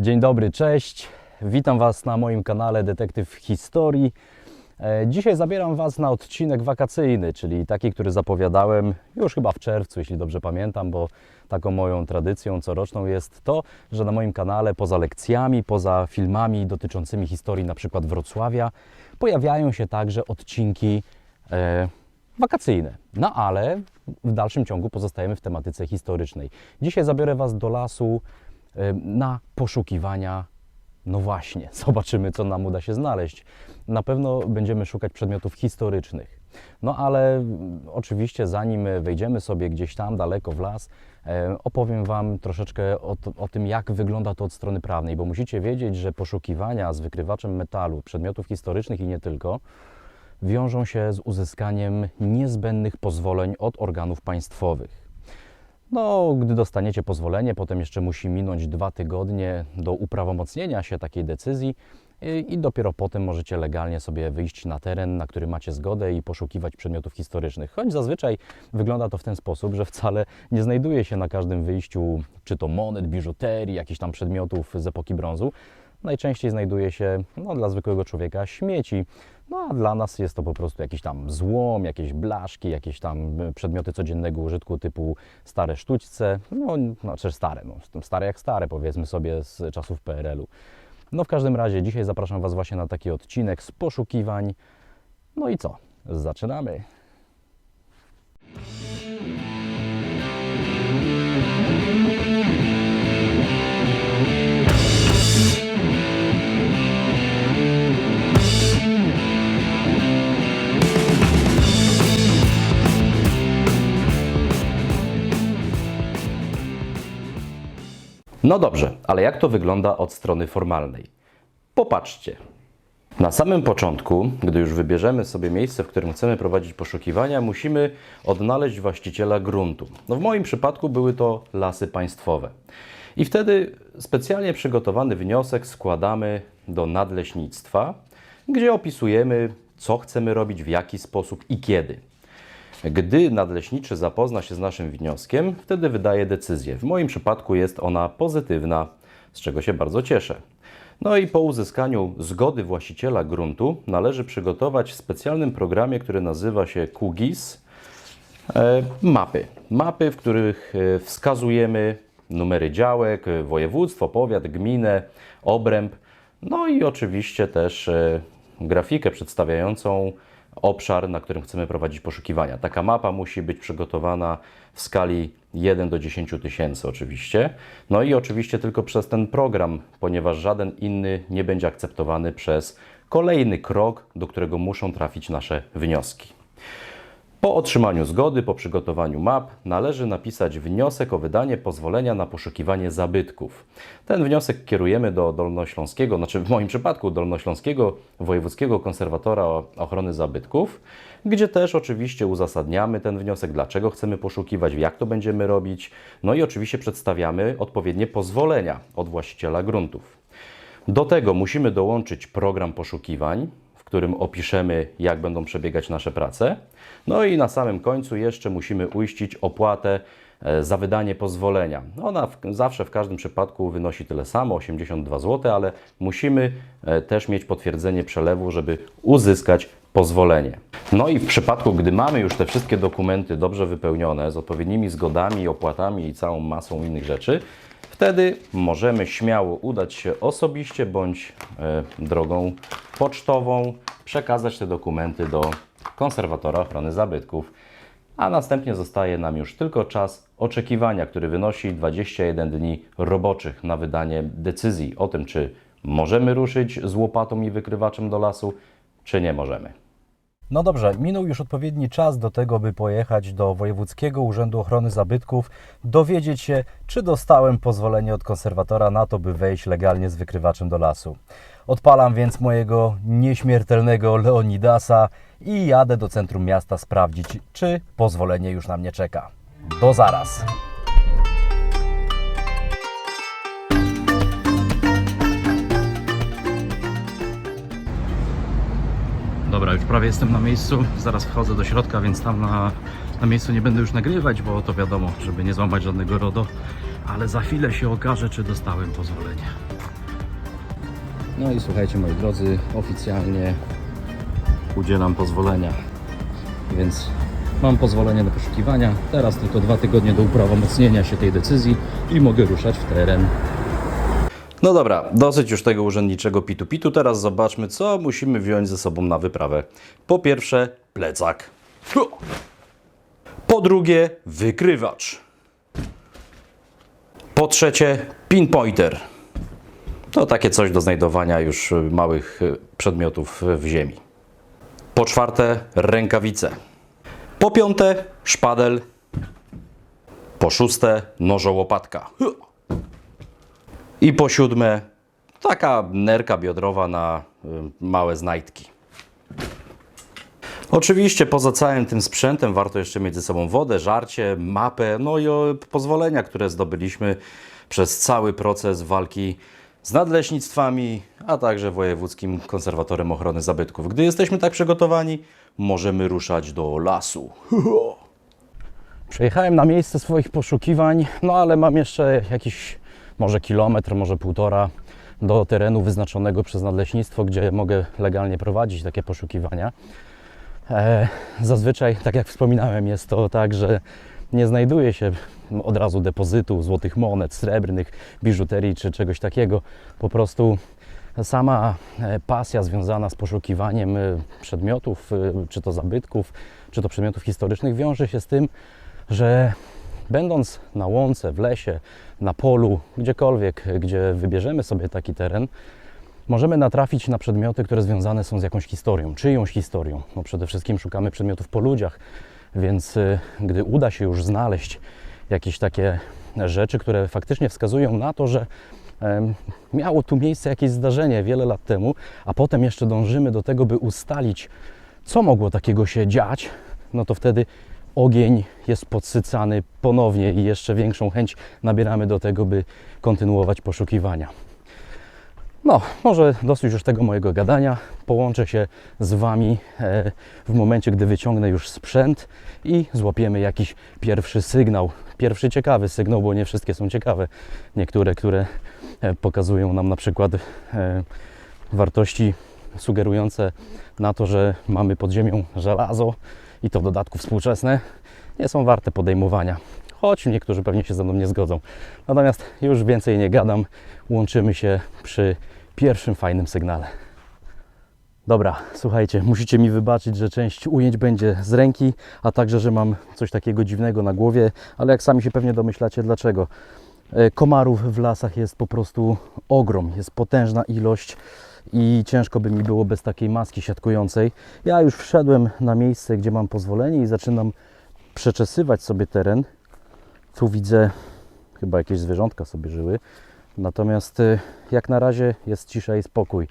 Dzień dobry, cześć. Witam Was na moim kanale Detektyw Historii. E, Dzisiaj zabieram Was na odcinek wakacyjny, czyli taki, który zapowiadałem już chyba w czerwcu, jeśli dobrze pamiętam, bo taką moją tradycją coroczną jest to, że na moim kanale poza lekcjami, poza filmami dotyczącymi historii na przykład Wrocławia, pojawiają się także odcinki e, wakacyjne. No ale w dalszym ciągu pozostajemy w tematyce historycznej. Dzisiaj zabiorę Was do lasu na poszukiwania. No właśnie, zobaczymy, co nam uda się znaleźć. Na pewno będziemy szukać przedmiotów historycznych. No ale mm, oczywiście, zanim wejdziemy sobie gdzieś tam daleko w las, opowiem Wam troszeczkę o, o tym, jak wygląda to od strony prawnej, bo musicie wiedzieć, że poszukiwania z wykrywaczem metalu, przedmiotów historycznych i nie tylko, wiążą się z uzyskaniem niezbędnych pozwoleń od organów państwowych. No, gdy dostaniecie pozwolenie, potem jeszcze musi minąć dwa tygodnie do uprawomocnienia się takiej decyzji i, i dopiero potem możecie legalnie sobie wyjść na teren, na który macie zgodę i poszukiwać przedmiotów historycznych. Choć zazwyczaj wygląda to w ten sposób, że wcale nie znajduje się na każdym wyjściu czy to monet, biżuterii, jakichś tam przedmiotów z epoki brązu. Najczęściej znajduje się no, dla zwykłego człowieka śmieci, no a dla nas jest to po prostu jakiś tam złom, jakieś blaszki, jakieś tam y, przedmioty codziennego użytku typu stare sztućce, no znaczy stare, no stare jak stare powiedzmy sobie z czasów PRL-u. No w każdym razie dzisiaj zapraszam Was właśnie na taki odcinek z poszukiwań. No i co? Zaczynamy. No dobrze, ale jak to wygląda od strony formalnej? Popatrzcie. Na samym początku, gdy już wybierzemy sobie miejsce, w którym chcemy prowadzić poszukiwania, musimy odnaleźć właściciela gruntu. No w moim przypadku były to lasy państwowe. I wtedy specjalnie przygotowany wniosek składamy do nadleśnictwa, gdzie opisujemy, co chcemy robić, w jaki sposób i kiedy. Gdy nadleśniczy zapozna się z naszym wnioskiem, wtedy wydaje decyzję. W moim przypadku jest ona pozytywna, z czego się bardzo cieszę. No i po uzyskaniu zgody właściciela gruntu należy przygotować w specjalnym programie, który nazywa się QGIS, e, mapy. Mapy, w których e, wskazujemy numery działek, województwo, powiat, gminę, obręb, no i oczywiście też e, grafikę przedstawiającą obszar, na którym chcemy prowadzić poszukiwania. Taka mapa musi być przygotowana w skali 1 do 10 tysięcy oczywiście. No i oczywiście tylko przez ten program, ponieważ żaden inny nie będzie akceptowany przez kolejny krok, do którego muszą trafić nasze wnioski. Po otrzymaniu zgody, po przygotowaniu map, należy napisać wniosek o wydanie pozwolenia na poszukiwanie zabytków. Ten wniosek kierujemy do Dolnośląskiego, znaczy w moim przypadku Dolnośląskiego Wojewódzkiego Konserwatora Ochrony Zabytków, gdzie też oczywiście uzasadniamy ten wniosek, dlaczego chcemy poszukiwać, jak to będziemy robić, no i oczywiście przedstawiamy odpowiednie pozwolenia od właściciela gruntów. Do tego musimy dołączyć program poszukiwań, którym opiszemy, jak będą przebiegać nasze prace. No i na samym końcu jeszcze musimy uiścić opłatę e, za wydanie pozwolenia. Ona w, zawsze w każdym przypadku wynosi tyle samo, 82 zł, ale musimy e, też mieć potwierdzenie przelewu, żeby uzyskać pozwolenie. No i w przypadku, gdy mamy już te wszystkie dokumenty dobrze wypełnione z odpowiednimi zgodami, opłatami i całą masą innych rzeczy, Wtedy możemy śmiało udać się osobiście bądź e, drogą pocztową, przekazać te dokumenty do konserwatora ochrony zabytków, a następnie zostaje nam już tylko czas oczekiwania, który wynosi 21 dni roboczych na wydanie decyzji o tym, czy możemy ruszyć z łopatą i wykrywaczem do lasu, czy nie możemy. No dobrze, minął już odpowiedni czas do tego, by pojechać do Wojewódzkiego Urzędu Ochrony Zabytków, dowiedzieć się, czy dostałem pozwolenie od konserwatora na to, by wejść legalnie z wykrywaczem do lasu. Odpalam więc mojego nieśmiertelnego Leonidasa i jadę do centrum miasta sprawdzić, czy pozwolenie już na mnie czeka. Do zaraz! Dobra, już prawie jestem na miejscu. Zaraz wchodzę do środka, więc tam na, na miejscu nie będę już nagrywać, bo to wiadomo, żeby nie złamać żadnego RODO. Ale za chwilę się okaże, czy dostałem pozwolenie. No i słuchajcie moi drodzy, oficjalnie udzielam pozwolenia. Więc mam pozwolenie na poszukiwania. Teraz tylko dwa tygodnie do uprawomocnienia się tej decyzji i mogę ruszać w teren. No dobra, dosyć już tego urzędniczego pitu-pitu. Teraz zobaczmy, co musimy wziąć ze sobą na wyprawę. Po pierwsze, plecak. Po drugie, wykrywacz. Po trzecie, pinpointer. To takie coś do znajdowania już y, małych y, przedmiotów y, w ziemi. Po czwarte, rękawice. Po piąte, szpadel. Po szóste, nożołopatka. I po siódme, taka nerka biodrowa na y, małe znajdki. Oczywiście poza całym tym sprzętem warto jeszcze mieć ze sobą wodę, żarcie, mapę, no i pozwolenia, które zdobyliśmy przez cały proces walki z nadleśnictwami, a także wojewódzkim konserwatorem ochrony zabytków. Gdy jesteśmy tak przygotowani, możemy ruszać do lasu. Przejechałem na miejsce swoich poszukiwań, no ale mam jeszcze jakiś może kilometr, może półtora do terenu wyznaczonego przez nadleśnictwo, gdzie mogę legalnie prowadzić takie poszukiwania. E, zazwyczaj, tak jak wspominałem, jest to tak, że nie znajduje się od razu depozytu złotych monet, srebrnych, biżuterii czy czegoś takiego. Po prostu sama e, pasja związana z poszukiwaniem e, przedmiotów, czy to zabytków, czy to przedmiotów historycznych, wiąże się z tym, że będąc na łące, w lesie, na polu, gdziekolwiek, gdzie wybierzemy sobie taki teren, możemy natrafić na przedmioty, które związane są z jakąś historią, czyjąś historią. No przede wszystkim szukamy przedmiotów po ludziach, więc y, gdy uda się już znaleźć jakieś takie rzeczy, które faktycznie wskazują na to, że miało tu miejsce jakieś zdarzenie wiele lat temu, a potem jeszcze dążymy do tego, by ustalić, co mogło takiego się dziać, no to wtedy ogień jest podsycany ponownie i jeszcze większą chęć nabieramy do tego, by kontynuować poszukiwania. No, może dosyć już tego mojego gadania. Połączę się z Wami e, w momencie, gdy wyciągnę już sprzęt i złapiemy jakiś pierwszy sygnał. Pierwszy ciekawy sygnał, bo nie wszystkie są ciekawe. Niektóre, które e, pokazują nam na przykład e, wartości sugerujące na to, że mamy pod ziemią żelazo i to w dodatku współczesne, nie są warte podejmowania. Choć niektórzy pewnie się ze mną nie zgodzą. Natomiast już więcej nie gadam, łączymy się przy pierwszym fajnym sygnale. Dobra, słuchajcie, musicie mi wybaczyć, że część ujęć będzie z ręki, a także, że mam coś takiego dziwnego na głowie, ale jak sami się pewnie domyślacie, dlaczego. E, Komarów w lasach jest po prostu ogrom, jest potężna ilość i ciężko by mi było bez takiej maski siatkującej. Ja już wszedłem na miejsce, gdzie mam pozwolenie i zaczynam przeczesywać sobie teren. Tu widzę, chyba jakieś zwierzątka sobie żyły. Natomiast y, jak na razie jest cisza i spokój.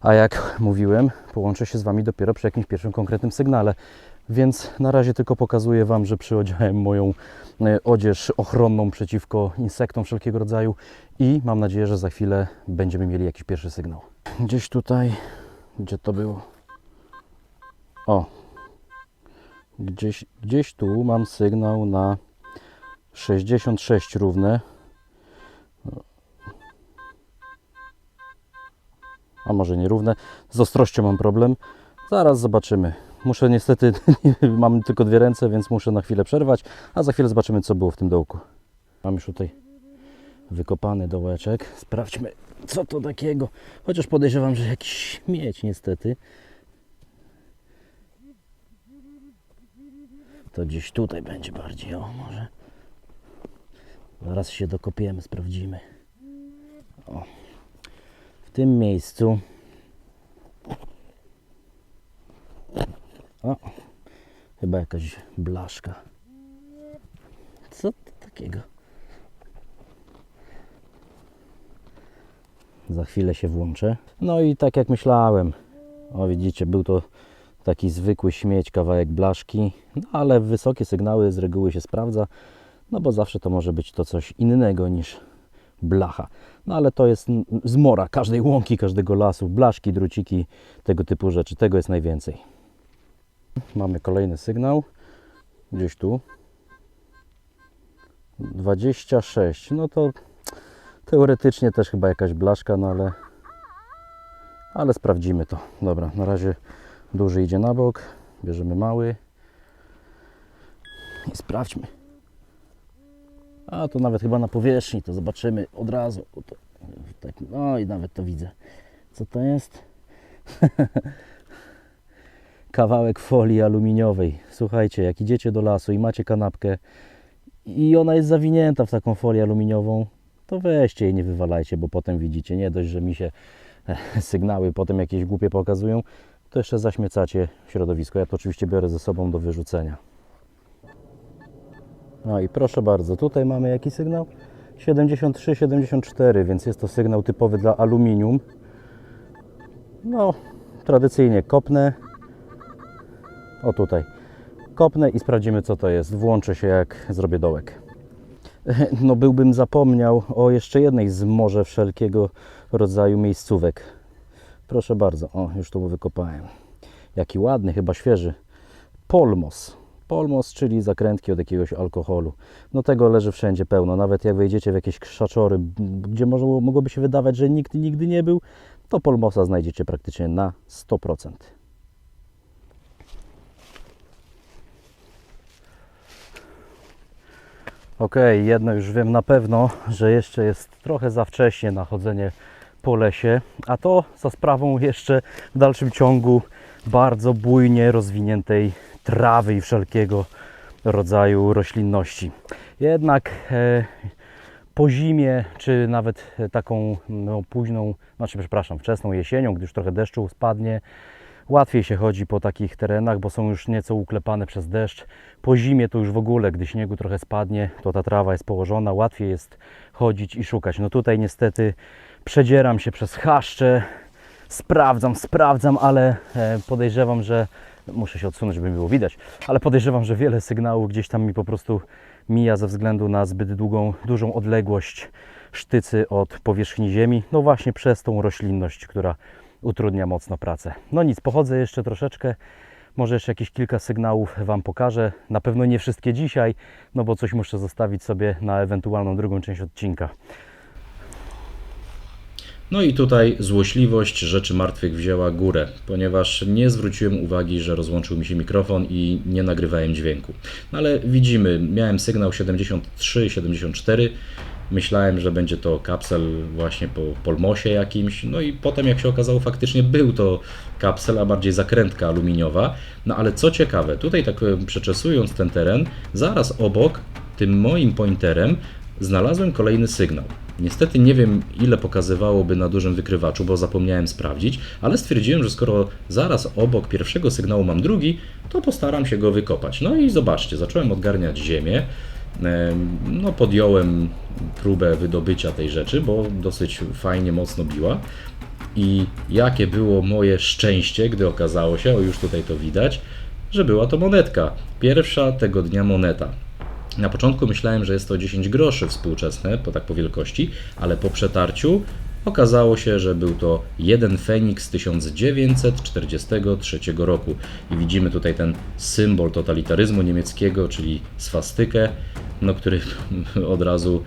A jak mówiłem, połączę się z Wami dopiero przy jakimś pierwszym konkretnym sygnale. Więc na razie tylko pokazuję Wam, że przyodziałem moją y, odzież ochronną przeciwko insektom wszelkiego rodzaju i mam nadzieję, że za chwilę będziemy mieli jakiś pierwszy sygnał. Gdzieś tutaj, gdzie to było? O, gdzieś, gdzieś tu mam sygnał na 66 równe. A może nierówne. Z ostrością mam problem. Zaraz zobaczymy. Muszę niestety, mam tylko dwie ręce, więc muszę na chwilę przerwać, a za chwilę zobaczymy, co było w tym dołku. Mam już tutaj wykopany dołeczek. Sprawdźmy, co to takiego. Chociaż podejrzewam, że jakiś miedź niestety. To gdzieś tutaj będzie bardziej, o może. Zaraz się dokopiemy, sprawdzimy. O. W tym miejscu. O, chyba jakaś blaszka. Co takiego? Za chwilę się włączę. No i tak jak myślałem. O widzicie, był to taki zwykły śmieć, kawałek blaszki, no ale wysokie sygnały z reguły się sprawdza, no bo zawsze to może być to coś innego niż blacha. No ale to jest zmora każdej łąki, każdego lasu, blaszki, druciki, tego typu rzeczy. Tego jest najwięcej. Mamy kolejny sygnał. Gdzieś tu. 26. No to teoretycznie też chyba jakaś blaszka, no ale ale sprawdzimy to. Dobra, na razie duży idzie na bok, bierzemy mały i sprawdźmy. A to nawet chyba na powierzchni, to zobaczymy od razu. Tak, no i nawet to widzę. Co to jest? Kawałek folii aluminiowej. Słuchajcie, jak idziecie do lasu i macie kanapkę i ona jest zawinięta w taką folię aluminiową, to weźcie jej, nie wywalajcie, bo potem widzicie, nie dość, że mi się e, sygnały potem jakieś głupie pokazują, to jeszcze zaśmiecacie środowisko. Ja to oczywiście biorę ze sobą do wyrzucenia. No i proszę bardzo, tutaj mamy jaki sygnał? 73-74, więc jest to sygnał typowy dla aluminium. No, tradycyjnie kopnę. O tutaj. Kopnę i sprawdzimy co to jest. Włączę się jak zrobię dołek. No byłbym zapomniał o jeszcze jednej z może wszelkiego rodzaju miejscówek. Proszę bardzo. O, już tu wykopałem. Jaki ładny, chyba świeży. Polmos. Polmos, czyli zakrętki od jakiegoś alkoholu. No tego leży wszędzie pełno. Nawet jak wejdziecie w jakieś krzaczory, gdzie może, mogłoby się wydawać, że nikt nigdy nie był, to polmosa znajdziecie praktycznie na 100%. Ok, jedno już wiem na pewno, że jeszcze jest trochę za wcześnie na chodzenie po lesie, a to za sprawą jeszcze w dalszym ciągu bardzo bujnie rozwiniętej trawy i wszelkiego rodzaju roślinności. Jednak e, po zimie, czy nawet taką no, późną, znaczy przepraszam, wczesną jesienią, gdy już trochę deszczu spadnie, łatwiej się chodzi po takich terenach, bo są już nieco uklepane przez deszcz. Po zimie to już w ogóle, gdy śniegu trochę spadnie, to ta trawa jest położona, łatwiej jest chodzić i szukać. No tutaj niestety przedzieram się przez chaszcze, sprawdzam, sprawdzam, ale e, podejrzewam, że muszę się odsunąć, żeby było widać, ale podejrzewam, że wiele sygnałów gdzieś tam mi po prostu mija ze względu na zbyt długą, dużą odległość sztycy od powierzchni ziemi, no właśnie przez tą roślinność, która utrudnia mocno pracę. No nic, pochodzę jeszcze troszeczkę, może jeszcze jakieś kilka sygnałów Wam pokażę. Na pewno nie wszystkie dzisiaj, no bo coś muszę zostawić sobie na ewentualną drugą część odcinka. No i tutaj złośliwość rzeczy martwych wzięła górę, ponieważ nie zwróciłem uwagi, że rozłączył mi się mikrofon i nie nagrywałem dźwięku. No ale widzimy, miałem sygnał 73-74. Myślałem, że będzie to kapsel właśnie po polmosie jakimś, no i potem jak się okazało faktycznie był to kapsel, a bardziej zakrętka aluminiowa. No ale co ciekawe, tutaj tak e, przeczesując ten teren, zaraz obok tym moim pointerem znalazłem kolejny sygnał. Niestety nie wiem, ile pokazywałoby na dużym wykrywaczu, bo zapomniałem sprawdzić, ale stwierdziłem, że skoro zaraz obok pierwszego sygnału mam drugi, to postaram się go wykopać. No i zobaczcie, zacząłem odgarniać ziemię. No, podjąłem próbę wydobycia tej rzeczy, bo dosyć fajnie, mocno biła. I jakie było moje szczęście, gdy okazało się, o już tutaj to widać, że była to monetka. Pierwsza tego dnia moneta. Na początku myślałem, że jest to 10 groszy współczesne, po tak po wielkości, ale po przetarciu okazało się, że był to jeden Feniks 1943 roku. I widzimy tutaj ten symbol totalitaryzmu niemieckiego, czyli swastykę, no, który od razu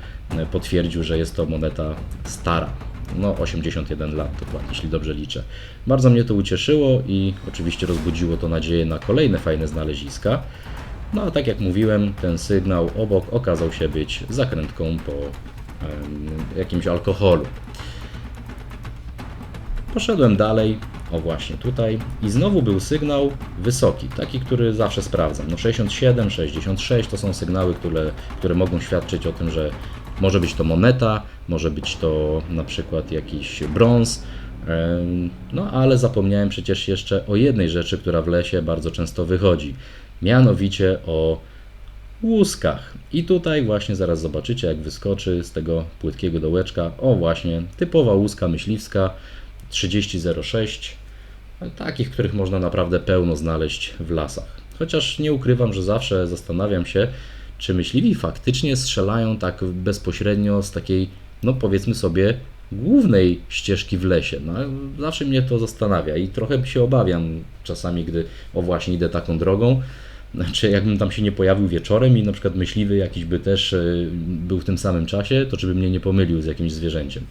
potwierdził, że jest to moneta stara. No, 81 lat dokładnie, jeśli dobrze liczę. Bardzo mnie to ucieszyło i oczywiście rozbudziło to nadzieję na kolejne fajne znaleziska. No a tak jak mówiłem, ten sygnał obok okazał się być zakrętką po jakimś alkoholu. Poszedłem dalej, o właśnie tutaj, i znowu był sygnał wysoki, taki, który zawsze sprawdzam. No 67, 66 to są sygnały, które, które mogą świadczyć o tym, że może być to moneta, może być to na przykład jakiś brąz. No ale zapomniałem przecież jeszcze o jednej rzeczy, która w lesie bardzo często wychodzi. Mianowicie o łuskach. I tutaj właśnie zaraz zobaczycie, jak wyskoczy z tego płytkiego dołeczka. O właśnie, typowa łuska myśliwska 3006. Takich, których można naprawdę pełno znaleźć w lasach. Chociaż nie ukrywam, że zawsze zastanawiam się, czy myśliwi faktycznie strzelają tak bezpośrednio z takiej, no powiedzmy sobie, głównej ścieżki w lesie. No, zawsze mnie to zastanawia i trochę się obawiam czasami, gdy o właśnie idę taką drogą. Znaczy, jakbym tam się nie pojawił wieczorem i na przykład myśliwy jakiś by też y, był w tym samym czasie, to czy by mnie nie pomylił z jakimś zwierzęciem.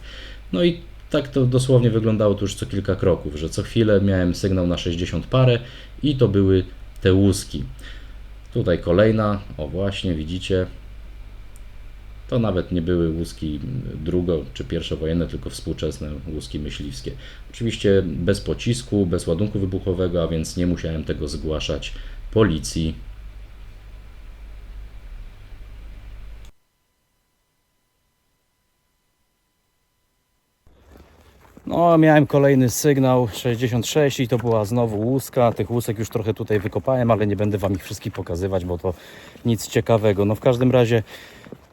No i Tak to dosłownie wyglądało tu już co kilka kroków, że co chwilę miałem sygnał na 60 parę i to były te łuski. Tutaj kolejna, o właśnie, widzicie, to nawet nie były łuski drugo- czy pierwszowojenne, tylko współczesne łuski myśliwskie. Oczywiście bez pocisku, bez ładunku wybuchowego, a więc nie musiałem tego zgłaszać policji. No, miałem kolejny sygnał 66 i to była znowu łuska. Tych łusek już trochę tutaj wykopałem, ale nie będę Wam ich wszystkich pokazywać, bo to nic ciekawego. No w każdym razie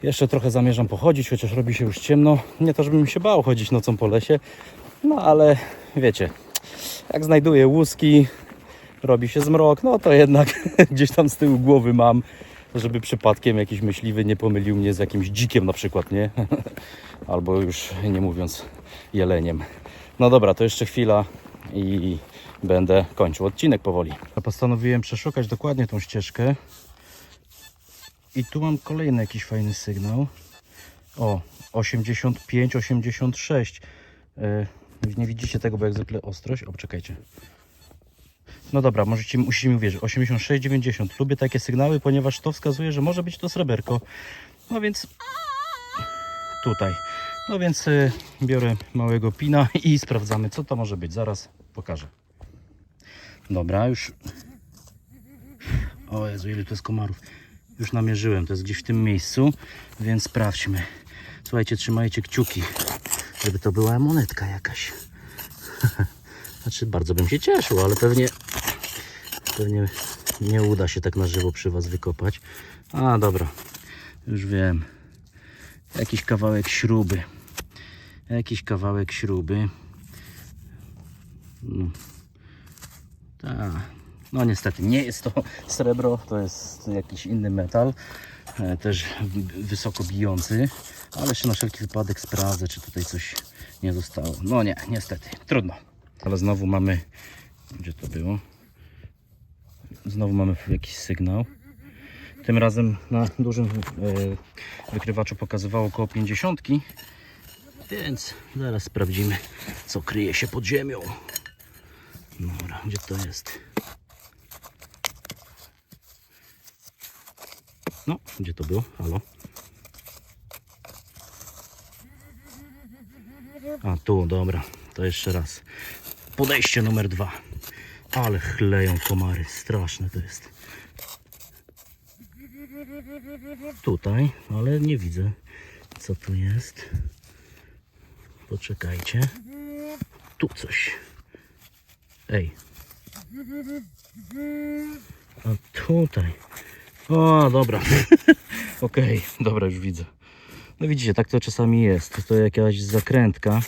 jeszcze trochę zamierzam pochodzić, chociaż robi się już ciemno. Nie to, żebym się bał chodzić nocą po lesie, no ale wiecie, jak znajduję łuski, robi się zmrok, no to jednak gdzieś tam z tyłu głowy mam, żeby przypadkiem jakiś myśliwy nie pomylił mnie z jakimś dzikiem na przykład, nie? Albo już nie mówiąc jeleniem. No dobra, to jeszcze chwila i będę kończył odcinek powoli. Postanowiłem przeszukać dokładnie tą ścieżkę. I tu mam kolejny jakiś fajny sygnał. O, 85, 86. Yy, nie widzicie tego, bo jak zwykle ostrość. O, czekajcie. No dobra, możecie, musicie mi uwierzyć. 86, 90. Lubię takie sygnały, ponieważ to wskazuje, że może być to sreberko. No więc tutaj. No więc y, biorę małego pina i sprawdzamy, co to może być. Zaraz pokażę. Dobra, już. O Jezu, ile to jest komarów. Już namierzyłem, to jest gdzieś w tym miejscu, więc sprawdźmy. Słuchajcie, trzymajcie kciuki, żeby to była monetka jakaś. Znaczy, bardzo bym się cieszył, ale pewnie, pewnie nie uda się tak na żywo przy Was wykopać. A, dobra, już wiem. Jakiś kawałek śruby. Jakiś kawałek śruby. No. Tak. No niestety nie jest to srebro, to jest jakiś inny metal. e, Też wysoko bijący. Ale jeszcze na wszelki wypadek sprawdzę, czy tutaj coś nie zostało. No nie, niestety. Trudno. Ale znowu mamy. Gdzie to było? Znowu mamy jakiś sygnał. Tym razem na dużym e, wykrywaczu pokazywało około 50. Więc zaraz sprawdzimy, co kryje się pod ziemią. Dobra, gdzie to jest? No, gdzie to było? Halo? A tu, dobra, to jeszcze raz. Podejście numer dwa. Ale chleją komary, straszne to jest. Tutaj, ale nie widzę, co tu jest. Poczekajcie. Tu coś. Ej. A tutaj. O, dobra. Okej, dobra, już widzę. No widzicie, tak to czasami jest. To jakaś zakrętka.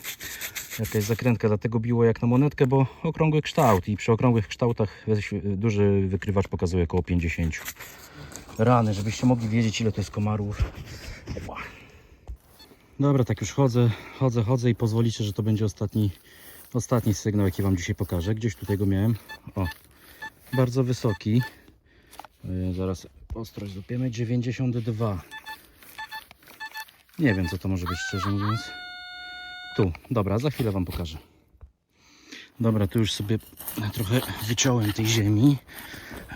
Jakaś zakrętka, dlatego biło jak na monetkę, bo okrągły kształt i przy okrągłych kształtach duży wykrywacz pokazuje około 50 rany, żebyście mogli wiedzieć ile to jest komarów. Opa. Dobra, tak już chodzę, chodzę, chodzę i pozwolicie, że to będzie ostatni, ostatni sygnał, jaki Wam dzisiaj pokażę. Gdzieś tutaj go miałem. O, bardzo wysoki. Yy, zaraz ostrość dopiemy. 92. Nie wiem, co to może być, szczerze mówiąc. Tu, dobra, za chwilę Wam pokażę. Dobra, tu już sobie trochę wyciąłem tej ziemi.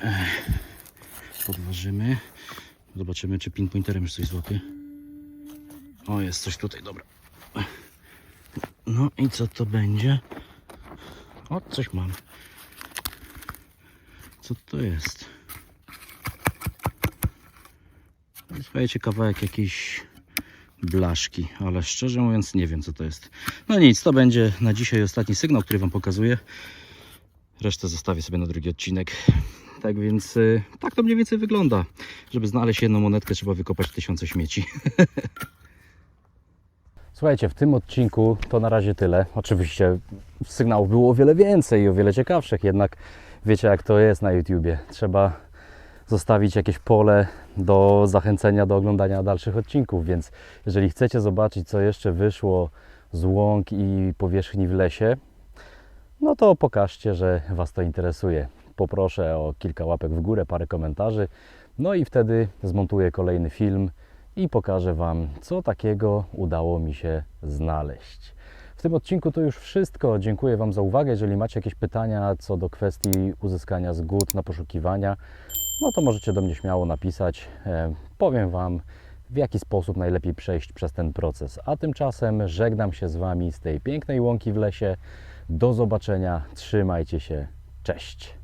Ech, Podważymy. Zobaczymy, czy pinpointerem już coś złapie. O, jest coś tutaj, dobra. No i co to będzie? O, coś mam. Co to jest? Słuchajcie, kawałek jakiejś blaszki, ale szczerze mówiąc nie wiem co to jest. No nic, to będzie na dzisiaj ostatni sygnał, który Wam pokazuję. Resztę zostawię sobie na drugi odcinek. Tak więc y, tak to mniej więcej wygląda. Żeby znaleźć jedną monetkę trzeba wykopać tysiące śmieci. Słuchajcie, w tym odcinku to na razie tyle. Oczywiście sygnałów było o wiele więcej i o wiele ciekawszych, jednak wiecie jak to jest na YouTubie. Trzeba zostawić jakieś pole do zachęcenia do oglądania dalszych odcinków, więc jeżeli chcecie zobaczyć, co jeszcze wyszło z łąk i powierzchni w lesie, no to pokażcie, że Was to interesuje. Poproszę o kilka łapek w górę, parę komentarzy, no i wtedy zmontuję kolejny film i pokażę Wam, co takiego udało mi się znaleźć. W tym odcinku to już wszystko. Dziękuję Wam za uwagę. Jeżeli macie jakieś pytania co do kwestii uzyskania zgód na poszukiwania, no to możecie do mnie śmiało napisać. E, Powiem Wam, w jaki sposób najlepiej przejść przez ten proces. A tymczasem żegnam się z Wami z tej pięknej łąki w lesie. Do zobaczenia. Trzymajcie się. Cześć.